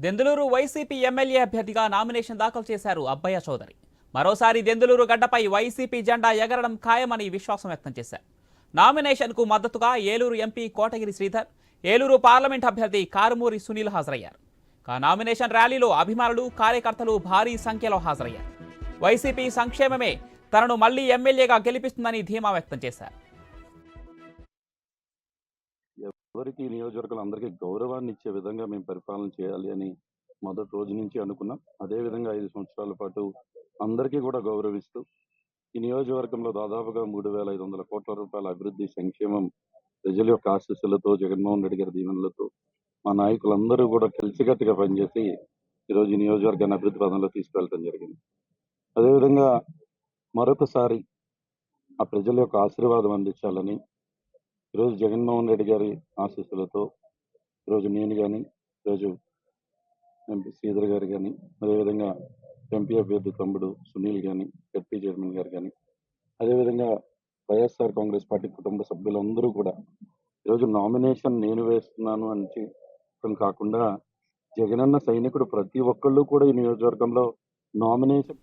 Denduluru YCP MLA అభ్యర్థిగా nomination దాఖలు చేశారు అబ్బయ్య చౌదరి. మరోసారి దెందులూరు గడ్డపై వైసీపీ జెండా ఎగరడం ఖాయమని విశ్వాసం వ్యక్తం చేశారు. నామినేషన్కు మద్దతుగా ఏలూరు ఎంపీ కోటగిరి శ్రీధర్ ఏలూరు పార్లమెంట్ అభ్యర్థి కారుమూరి సునీల్ హాజరయ్యారు. కా నామినేషన్ ర్యాలీలో అభిమానులు కార్యకర్తలు భారీ సంఖ్యలో హాజరయ్యారు. వైసీపీ సంక్షేమమే తనను మళ్ళీ ఎమ్మెల్యేగా గెలిపిస్తుందని ధీమా వ్యక్తం చేశారు. ఎవరికి ఈ నియోజకవర్గాలు అందరికీ గౌరవాన్ని ఇచ్చే విధంగా మేము పరిపాలన చేయాలి అని మొదటి రోజు నుంచి అనుకున్నాం. అదే విధంగా ఐదు సంవత్సరాల పాటు అందరికీ కూడా గౌరవిస్తూ ఈ నియోజకవర్గంలో దాదాపుగా మూడు వేల ఐదు వందల కోట్ల రూపాయల అభివృద్ధి సంక్షేమం ప్రజల యొక్క ఆశీస్సులతో జగన్మోహన్ రెడ్డి గారి దీవెనలతో మా నాయకులందరూ కూడా కలిసికట్టుగా పనిచేసి ఈరోజు ఈ నియోజకవర్గాన్ని అభివృద్ధి పదంలో తీసుకెళ్ళడం జరిగింది. అదేవిధంగా మరొకసారి ఆ ప్రజల యొక్క ఆశీర్వాదం అందించాలని ఈరోజు జగన్మోహన్ రెడ్డి గారి ఆశీస్సులతో ఈరోజు నేను కానీ ఈరోజు ఎంపీ శ్రీధర్ గారు కానీ అదేవిధంగా ఎంపీ అభ్యర్థి తమ్ముడు సునీల్ కానీ ఎంపీ చైర్మన్ గారు కానీ అదేవిధంగా వైఎస్ఆర్ కాంగ్రెస్ పార్టీ కుటుంబ సభ్యులందరూ కూడా ఈరోజు నామినేషన్ నేను వేస్తున్నాను అని కాకుండా జగనన్న సైనికుడు ప్రతి ఒక్కళ్ళు కూడా ఈ నియోజకవర్గంలో నామినేషన్